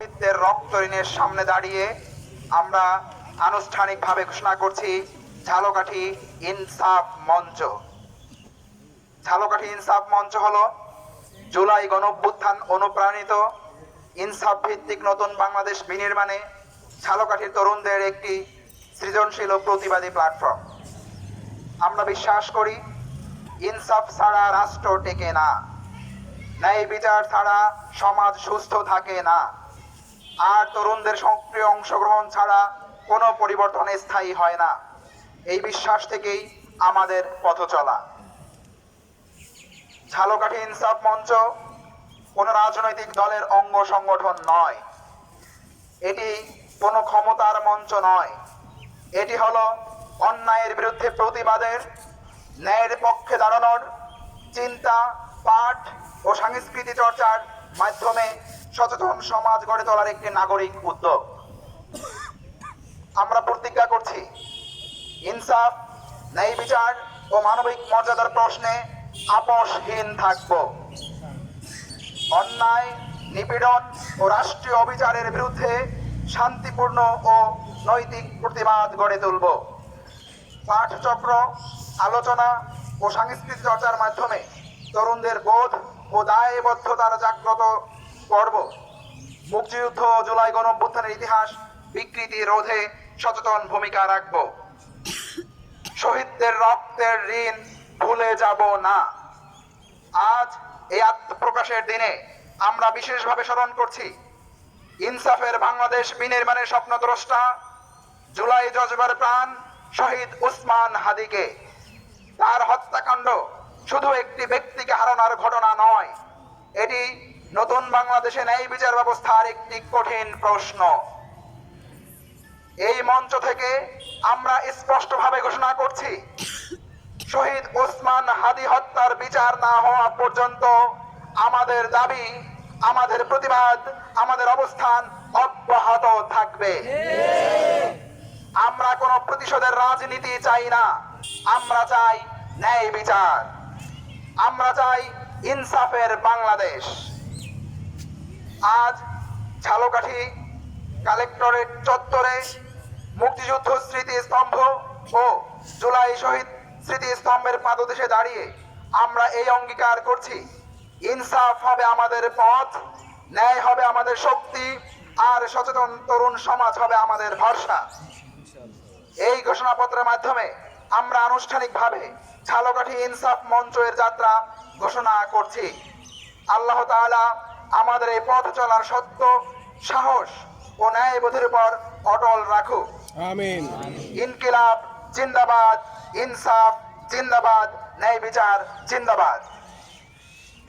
শহীদদের রক্ত ঋণের সামনে দাঁড়িয়ে আমরা আনুষ্ঠানিকভাবে ঘোষণা করছি ঝালকাঠি ইনসাফ মঞ্চ। ঝালকাঠি ইনসাফ মঞ্চ হলো জুলাই গণঅভ্যুত্থান অনুপ্রাণিত ইনসাফ ভিত্তিক নতুন বাংলাদেশ বিনির্মাণে ঝালকাঠির তরুণদের একটি সৃজনশীল ও প্রতিবাদী প্ল্যাটফর্ম। আমরা বিশ্বাস করি, ইনসাফ ছাড়া রাষ্ট্র টেকে না। ন্যায় বিচার ছাড়া সমাজ সুস্থ থাকে না। আর তরুণদের সক্রিয় অংশগ্রহণ ছাড়া কোনো পরিবর্তন স্থায়ী হয় না। এই বিশ্বাস থেকেই আমাদের পথ চলা। ঝালকাঠি ইনসাফ মঞ্চ কোনো রাজনৈতিক দলের অঙ্গ সংগঠন নয়। এটি কোনো ক্ষমতার মঞ্চ নয়। এটি হলো অন্যায়ের বিরুদ্ধে প্রতিবাদের, ন্যায়ের পক্ষে দাঁড়ানোর, চিন্তা, পাঠ ও সংস্কৃতি চর্চার মাধ্যমে সচেতন সমাজ গড়ে তোলার একটি নাগরিক উদ্যোগ। আমরা প্রতিজ্ঞা করছি, ইনসাফ, ন্যায় বিচার ও মানবিক মর্যাদার প্রশ্নে আপোষহীন থাকব। অন্যায়, নিপীড়ন ও রাষ্ট্রীয় অবিচারের বিরুদ্ধে শান্তিপূর্ণ ও নৈতিক প্রতিবাদ গড়ে তুলব। পাঠচক্র, আলোচনা ও সাংস্কৃতিক চর্চার মাধ্যমে তরুণদের বোধ ও দায়বদ্ধতার জাগ্রত করব মুক্তিযুদ্ধ জুলাই গণঅভ্যুত্থানের ইতিহাস বিকৃতি রোধে সচেতন ভূমিকা রাখব। শহীদদের রক্তের ঋণ ভুলে যাব না। আজ এই আত্মপ্রকাশের দিনে আমরা বিশেষভাবে স্মরণ করছি, ইনসাফের বাংলাদেশ বিনির্মাণের স্বপ্নদ্রষ্টা, জুলাই জজবার প্রাণ শহীদ উসমান হাদিকে। তার হত্যাকাণ্ড শুধু একটি ব্যক্তিকে হারানোর ঘটনা নয় এটি নতুন বাংলাদেশে ন্যায় বিচার ব্যবস্থার একটি কঠিন প্রশ্ন। এই মঞ্চ থেকে আমরা স্পষ্টভাবে ঘোষণা করছি, শহীদ ওসমান হাদি হত্যার বিচার না হওয়া পর্যন্ত আমাদের দাবি, আমাদের প্রতিবাদ, আমাদের অবস্থান অব্যাহত থাকবে। আমরা কোনো প্রতিশোধের রাজনীতি চাই না, আমরা চাই ন্যায় বিচার। আমরা চাই ইনসাফের বাংলাদেশ। আজ ঝালকাঠি কালেক্টরেট চত্বরে মুক্তিযুদ্ধ স্মৃতি স্তম্ভ ও জুলাই শহীদ স্মৃতি স্তম্ভের পাদদেশে দাঁড়িয়ে আমরা এই অঙ্গীকার করছি। ইনসাফ হবে আমাদের পথ, ন্যায় হবে আমাদের শক্তি, আর সচেতন তরুণ সমাজ হবে আমাদের ভরসা। এই ঘোষণাপত্রের মাধ্যমে আমরা আনুষ্ঠানিকভাবে ঝালকাঠি ইনসাফ মঞ্চ এর যাত্রা ঘোষণা করছি। আল্লাহ তাআলা আমাদের এই পথ চলার সত্য সাহস ও ন্যায়বোধের উপর অটল রাখুক। আমিন। ইনকিলাব জিন্দাবাদ ইনসাফ জিন্দাবাদ ন্যায় বিচার জিন্দাবাদ।